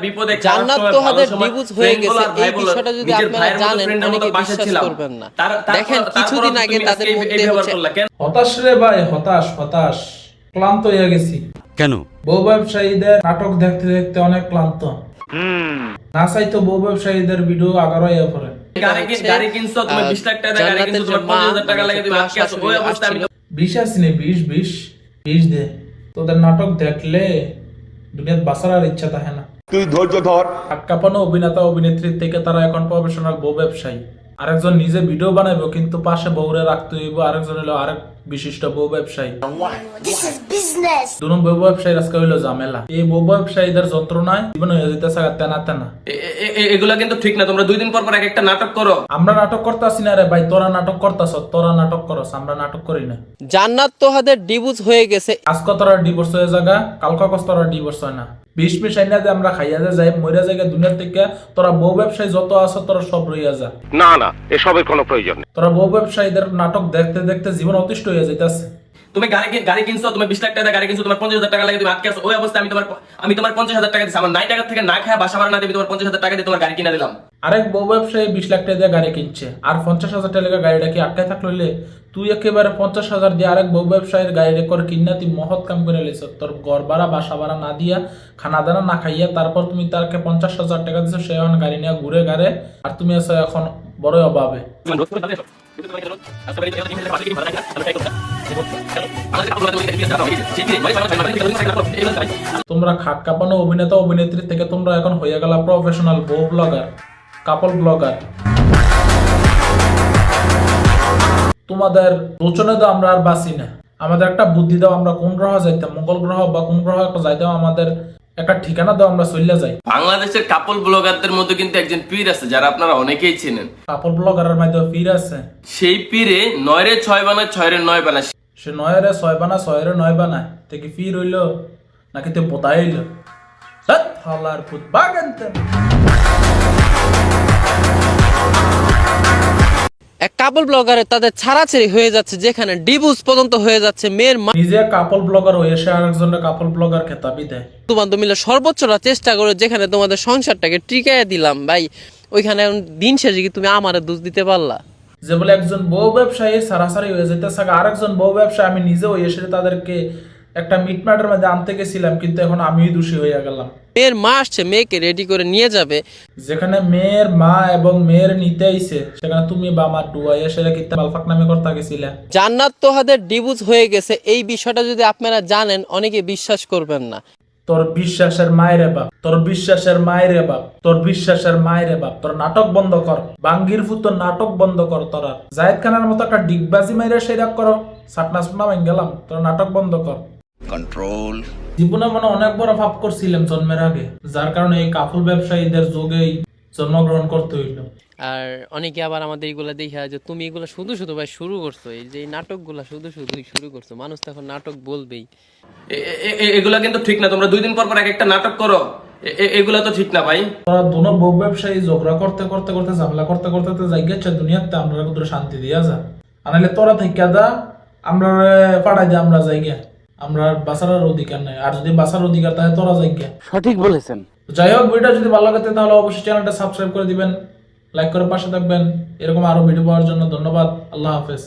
বিপদে জান্নাত তো ভালো ডিভোর্স হয়ে গেছে। এই বিষয়টা যদি আপনারা জানেন friend এর মতো অনেকে বিশ্বাস করবেন না। দেখেন কিছুদিন আগে তাদের মধ্যে হচ্ছে কেন? হতাশ রে ভাই হতাশ হতাশ। ক্লান্ত হয়ে গেছি। কেন? বউ ব্যবসায়ীদের নাটক দেখতে দেখতে অনেক ক্লান্ত। না চাইতো বউ ব্যবসায়ীদের ভিডিও আগারো ইয়ে গাড়ি কিন- গাড়ি কিনছো, তুমি আহ, 20 লাখ টাকা গাড়ি কিনছো, তোমার যে মা, 50,000 টাকা লাগে তুমি আটকে ওই শাশুড়ি আমি আসছিল। বিষ আসিনি বিষ বিষ বিষ দে। তোদের নাটক দেখলে দুনিয়ার বাঁচার আর ইচ্ছা থাকে না। তুই ধৈর্য ধর। কাপানো অভিনেতা অভিনেত্রীর থেকে তারা এখন প্রফেশনাল বউ ব্যবসায়ী। আরেকজন নিজে ভিডিও বানাইবো, কিন্তু পাশে বউরে রাখতে হইব, আরেকজন হলো আরেক বিশিষ্ট বউ ব্যবসায়ী. দুনো বউ ব্যবসায়ীর আজকে হইল ঝামেলা। এই বউ ব্যবসায়ীদের যন্ত্রণায় জীবন হয়ে যেতেছে তেনা তেনা। এ- এ- এ- এগুলা কিন্তু ঠিক না তোমরা দুই দিন পর পর এক একটা নাটক করো। আমরা নাটক করতেছি না রে ভাই তোরা নাটক করতাছ তোরা নাটক করস আমরা নাটক করি না। জান্নাত তো হাদের ডিভোর্স হয়ে গেছে। আজকে তোরা ডিভোর্স হয়ে জায়গা কালকা কস তোরা ডিভোর্স হয় না। বিষ মিশ আইনা যে আমরা খাইয়া যে যাই মইরা জায়গা দুনিয়ার থেকে। তোরা বউ ব্যবসায়ী যত আছো তোরা সব রইয়া যা। না না এসবের কোনো প্রয়োজন নেই। তোরা বউ ব্যবসায়ীদের নাটক দেখতে দেখতে জীবন অতিষ্ঠ হয়ে যাইতেছে তুমি গাড়ি গাড়ি কিনছো তুমি বিশ লাখ টাকা গাড়ি কিনছো তোমার পঞ্চাশ হাজার টাকা লাগে তুমি আটকে আছো। ওই অবস্থায় আমি তোমার আমি তোমার পঞ্চাশ হাজার টাকা দিচ্ছি আমার নাই টাকা থেকে না খায় বাসা ভাড়া না দিয়ে তোমার পঞ্চাশ হাজার টাকা দিয়ে তোমার গাড়ি কিনে দিলাম। আরেক বউ ব্যবসায়ী বিশ লাখ টাকা দিয়ে গাড়ি কিনছে। আর পঞ্চাশ হাজার টাকা গাড়িটা কি আটকায় থাকলে তুই একেবারে পঞ্চাশ হাজার দিয়ে আরেক বউ ব্যবসায়ীর গাড়ি করে কিনা তুই মহৎ কাম করে লেছ। তোর ঘর ভাড়া বাসা ভাড়া না দিয়া খানা দানা না খাইয়া তারপর তুমি তারকে পঞ্চাশ হাজার টাকা দিছো সে এখন গাড়ি নিয়ে ঘুরে গাড়ে আর তুমি আছো এখন বড়ই অভাবে। তোমরা খাট কাঁপানো অভিনেতা, অভিনেত্রী থেকে তোমরা এখন হয়ে গেলা প্রফেশনাল বউ ব্লগার কাপল ব্লগার তোমাদের রোচনে তো আমরা আর বাঁচি না। আমাদের একটা বুদ্ধি দাও, আমরা কোন গ্রহ যাইতাম? মঙ্গল গ্রহ বা কোন গ্রহ একটা যাইতাম? আমাদের একটা ঠিকানা দাও আমরা চলে যাই। বাংলাদেশের কাপল ব্লগারদের মধ্যে কিন্তু একজন পীর আছে যারা আপনারা অনেকেই চেনেন। কাপল ব্লগারের মাধ্যমে পীর আছে। সেই পীরে নয় রে ছয় বানায় ছয় রে নয় বানায়। সে নয়রে ছয় বানা ছয়রে নয় বানায়। তে কি পীর হইল? নাকি তে বোতা হইল? ধ্যাৎ, হালার পুত বাগানতেন কাপল ব্লগারে তাদের ছাড়াছাড়ি হয়ে যাচ্ছে যেখানে ডিভোর্স পর্যন্ত হয়ে যাচ্ছে মেয়ের মা নিজে কাপল ব্লগার হয়ে সে আরেকজনের কাপল ব্লগার খেতাবি দেয় বন্ধু মিলে সর্বোচ্চটা চেষ্টা করে যেখানে তোমাদের সংসারটাকে টিকায় দিলাম। ভাই ওইখানে দিন শেষে কি তুমি আমারে দোষ দিতে পারলা? যে বলে একজন বউ ব্যবসায়ী সারাসারি হয়ে যেতেছে আরেকজন বউ ব্যবসায়ী আমি নিজেও এসে তাদেরকে একটা মিট মিটমাটের মধ্যে আনতে গেছিলাম কিন্তু এখন আমিই দোষী হয়ে গেলাম। মেয়ের মা আসছে মেয়েকে রেডি করে নিয়ে যাবে। যেখানে মেয়ের মা এবং মেয়ের নিতে আইছে সেখানে তুমি বা আমার ডুয়াইয়া সেটা কিতা বালফাক নামে করতে গেছিলে। জান্নাত তোহাদের ডিভোর্স হয়ে গেছে এই বিষয়টা যদি আপনারা জানেন অনেকে বিশ্বাস করবেন না। তোর বিশ্বাসের মায়েরে বাপ তোর বিশ্বাসের মায়েরে বাপ তোর বিশ্বাসের মায়েরে বাপ তোর নাটক বন্ধ কর বাঙ্গির ফুত নাটক বন্ধ কর তোরা জাহেদ খানের মতো একটা ডিগবাজি মাইরে সেরা করো সাটনা ভেঙে গেলাম তোর নাটক বন্ধ কর। কন্ট্রোল জীবনে মনে অনেক বড় পাপ করছিলাম জন্মের আগে যার কারণে এই কাপড় ব্যবসায়ীদের যোগেই জন্মগ্রহণ করতে হইল। আর অনেকে আবার আমাদের এগুলা দেখা যে তুমি এগুলো শুধু শুধু ভাই শুরু করছ এই যে নাটকগুলা শুধু শুধুই শুরু করছ মানুষ তো এখন নাটক বলবেই। এগুলা কিন্তু ঠিক না তোমরা দুই দিন পর পর এক একটা নাটক করো। এগুলা তো ঠিক না ভাই। তোরা দুনো বউ ব্যবসায়ী ঝগড়া করতে করতে করতে ঝামেলা করতে করতে তো যাই গেছে দুনিয়াতে আমরা শান্তি দিয়া যা। আনালে তোরা থেকে দা আমরা পাঠাই দিয়ে আমরা যাই গে আমরা বাঁচার অধিকার নাই। আর যদি বাঁচার অধিকার তাহলে তোরা যাই গে। সঠিক বলেছেন। যাই হোক ভিডিও যদি ভালো লাগে তাহলে অবশ্যই চ্যানেলটা সাবস্ক্রাইব করে দিবেন লাইক করে পাশে থাকবেন। এরকম আরও ভিডিও পাওয়ার জন্য ধন্যবাদ। আল্লাহ হাফেজ।